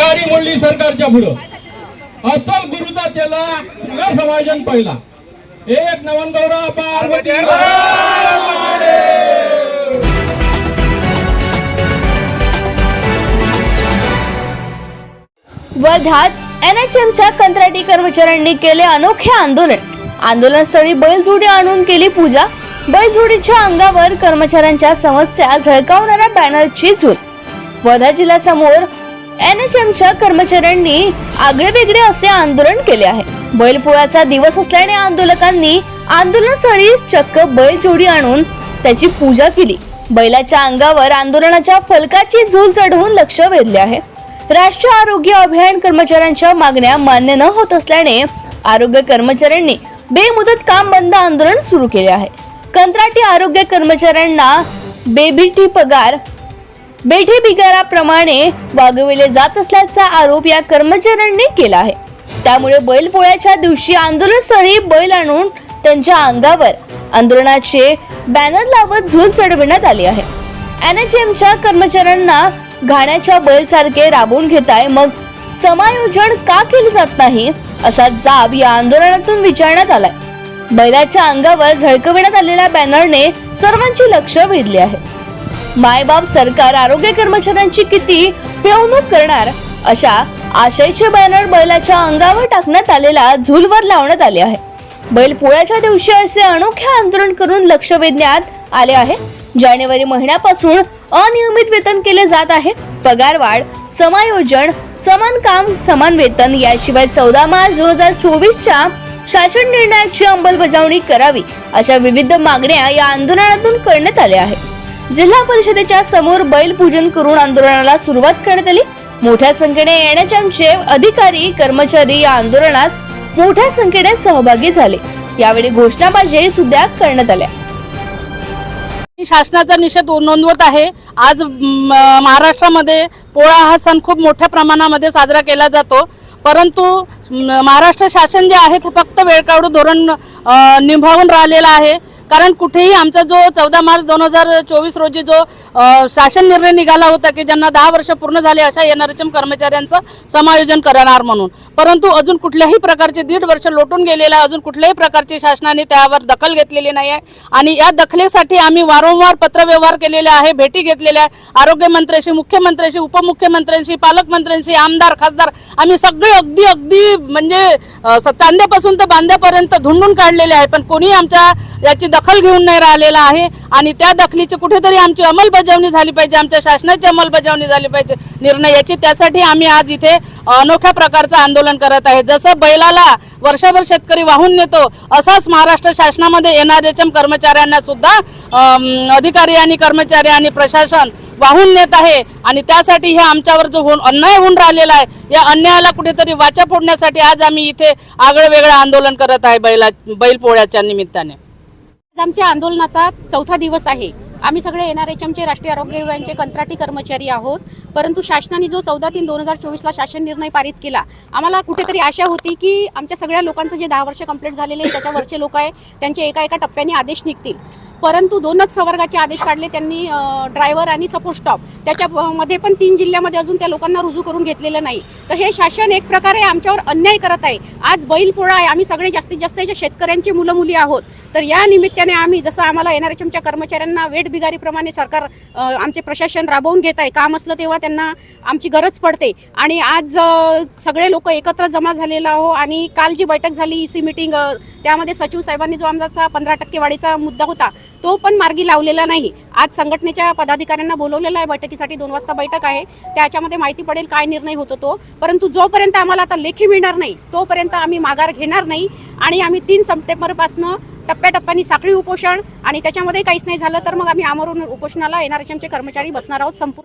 तारी मोडली सरकारच्या पुढं. अस्सल गुरुचा त्याला समायोजन पहिला. एक नवन गौरव पार्वती वर्ध्यात एनएचएमच्या कंत्राटी कर्मचाऱ्यांनी केले अनोखे आंदोलन. आंदोलनस्थळी बैलजोडी आणून केली पूजा. बैलजोडीच्या अंगावर कर्मचाऱ्यांच्या समस्या झळकावणाऱ्या बॅनरची झूल. वर्धा जिल्ह्यासमोर एनएचएमच्या कर्मचाऱ्यांनी आगळेवेगळे असे आंदोलन केले आहे. बैलपोळ्याचा दिवस असल्याने आंदोलकांनी आंदोलनस्थळी चक्क बैलजोडी आणून त्याची पूजा केली. बैलाच्या अंगावर आंदोलनाच्या फलकाची झूल चढवून लक्ष वेधले आहे. राष्ट्रीय आरोग्य अभियान कर्मचाऱ्यांच्या मागण्या मान्य न होत असल्याने आरोग्य कर्मचाऱ्यांनी बेमुदत काम बंद आंदोलन सुरू केले आहे. कंत्राटी आरोग्य कर्मचाऱ्यांना बेबीटी पगार बेठी बिगाराप्रमाणे वागविले जात असल्याचा आरोप या कर्मचाऱ्यांनी केला आहे. त्यामुळे बैलपोळ्याच्या दिवशी आंदोलनस्थळी बैल आणून त्यांच्या अंगावर आंदोलनाचे बॅनर लावत झूल चढविण्यात आली आहे. एनएचएमच्या कर्मचाऱ्यांना घाण्याच्या बैलसारखे राबवून घेताय मग समायोजन का केले जात नाही असा जाब या आंदोलनातून विचारण्यात आलाय. बैलाच्या अंगावर झळकविण्यात आलेल्या बॅनरने सर्वांची लक्ष वेधले आहे. मायबाप सरकार आरोग्य कर्मचाऱ्यांची किती पिळवणूक करणार? अशा आशयचे बॅनर बैलाच्या अंगावर टाकण्यात आलेला झूलवर लावण्यात आले आहे. बैल पोळ्याच्या दिवशी असे अनोखे आंदोलन करून लक्ष वेधण्यात आले आहे. जानेवारी महिन्यापासून अनियमित वेतन केले जात आहे. पगारवाढ समायोजन समान काम समान वेतन याशिवाय चौदा मार्च दोन हजार चोवीसच्या शासन निर्णयाची अंमलबजावणी करावी अशा विविध मागण्या या आंदोलनातून करण्यात आल्या आहेत. जिल्हा परिषदेच्या समोर बैल पूजन करून आंदोलनाला सुरुवात करण्यात आली. मोठ्या संख्येने एनएचएमचे अधिकारी कर्मचारी या आंदोलनात मोठ्या संख्येने सहभागी झाले. यावेळी घोषणाबाजी सुद्धा करण्यात आल्या. शासनाचा निषेध नोंदवत आहे. आज महाराष्ट्रामध्ये पोळा हा सण खूप मोठ्या प्रमाणामध्ये साजरा केला जातो. परंतु महाराष्ट्र शासन जे आहे ते फक्त वेळकाडू धोरण निभावून राहिलेलं आहे. कारण कुठेही आमचा जो चौदा मार्च दोन हजार चोवीस रोजी जो शासन निर्णय निघाला होता की ज्यांना दहा वर्ष पूर्ण झाले अशा एनआरएचएम कर्मचाऱ्यांचं समायोजन करणार म्हणून. परंतु अजून कुठल्याही प्रकारचे दीड वर्ष लोटून गेलेलं आहे अजून कुठल्याही प्रकारची शासनाने त्यावर दखल घेतलेली नाही आहे. आणि या दखलेसाठी आम्ही वारंवार पत्रव्यवहार केलेले आहे भेटी घेतलेल्या आहे. आरोग्यमंत्र्यांशी मुख्यमंत्र्यांशी उपमुख्यमंत्र्यांशी पालकमंत्र्यांशी आमदार खासदार आम्ही सगळे अगदी अगदी म्हणजे स- चांद्यापासून तर बांद्यापर्यंत धुंडून काढलेले आहे. पण कोणी आमच्या याची दखल घेऊन नाही राहिलेला आहे. आणि त्या दखलीची कुठेतरी आमची अंमलबजावणी झाली पाहिजे आमच्या शासनाची अंमलबजावणी झाली पाहिजे निर्णयाची त्यासाठी आम्ही आज इथे अनोख्या प्रकारचं आंदोलन करत आहे. जसं बैलाला वर्षभर शेतकरी वाहून नेतो असाच महाराष्ट्र शासनामध्ये एनआरएचएम कर्मचाऱ्यांना सुद्धा अधिकारी आणि कर्मचारी आणि प्रशासन वाहून नेत आहे. आणि त्यासाठी हे आमच्यावर जो होऊन अन्याय होऊन राहिलेला आहे या अन्यायाला कुठेतरी वाचा फोडण्यासाठी आज आम्ही इथे आगळं वेगळं आंदोलन करत आहे बैला बैलपोळ्याच्या निमित्ताने. आज आमच्या आंदोलनाचा चौथा दिवस आहे. आम्ही सगळे एन आर एच एमचे राष्ट्रीय आरोग्य विभागाचे कंत्राटी कर्मचारी आहोत. परंतु शासनाने जो चौदा तीन दोन हजार चोवीसला शासन निर्णय पारित केला आम्हाला कुठेतरी आशा होती की आमच्या सगळ्या लोकांचं जे दहा वर्ष कंप्लीट झालेले आहे त्याच्यावरचे लोक आहे त्यांचे एका एका टप्प्याने आदेश निघतील. परंतु दोनच सवर्गाचे आदेश काढले. त्यांनी ड्रायव्हर आणि सपोर्ट स्टॉप त्याच्यामध्ये पण तीन जिल्ह्यामध्ये अजून त्या लोकांना रुजू करून घेतलेलं नाही. तर हे शासन एक प्रकारे आमच्यावर अन्याय करत आहे. आज बैलपोळा आहे. आम्ही सगळे जास्तीत जास्त याच्या शेतकऱ्यांची मुलं मुली आहोत. तर या निमित्ताने आम्ही जसं आम्हाला एन आर एच एमच्या कर्मचाऱ्यांना वेटबिगारीप्रमाणे सरकार आमचे प्रशासन राबवून घेत आहे. काम असलं तेव्हा त्यांना आमची गरज पडते. आणि आज सगळे लोक एकत्र जमा झालेला आहो आणि काल जी बैठक झाली ई सी मिटिंग त्यामध्ये सचिव साहेबांनी जो आमचा पंधरा टक्के वाढीचा मुद्दा होता तो पण मार्गी लावलेला नाही. आज संघटनेच्या पदाधिकाऱ्यांना बोलवलेला आहे बैठकीसाठी दोन वाजता बैठक आहे. त्याच्यामध्ये माहिती पडेल काय निर्णय होतो तो. परंतु जोपर्यंत आम्हाला आता लेखी मिळणार नाही तोपर्यंत आम्ही माघार घेणार नाही आणि आम्ही तीन सप्टेंबरपासनं टप्प्याटप्प्याने साखळी उपोषण आणि त्याच्यामध्ये काहीच नाही झालं तर मग आम्ही आमरून उपोषणाला एनआरएचएमचे कर्मचारी बसणार आहोत संपूर्ण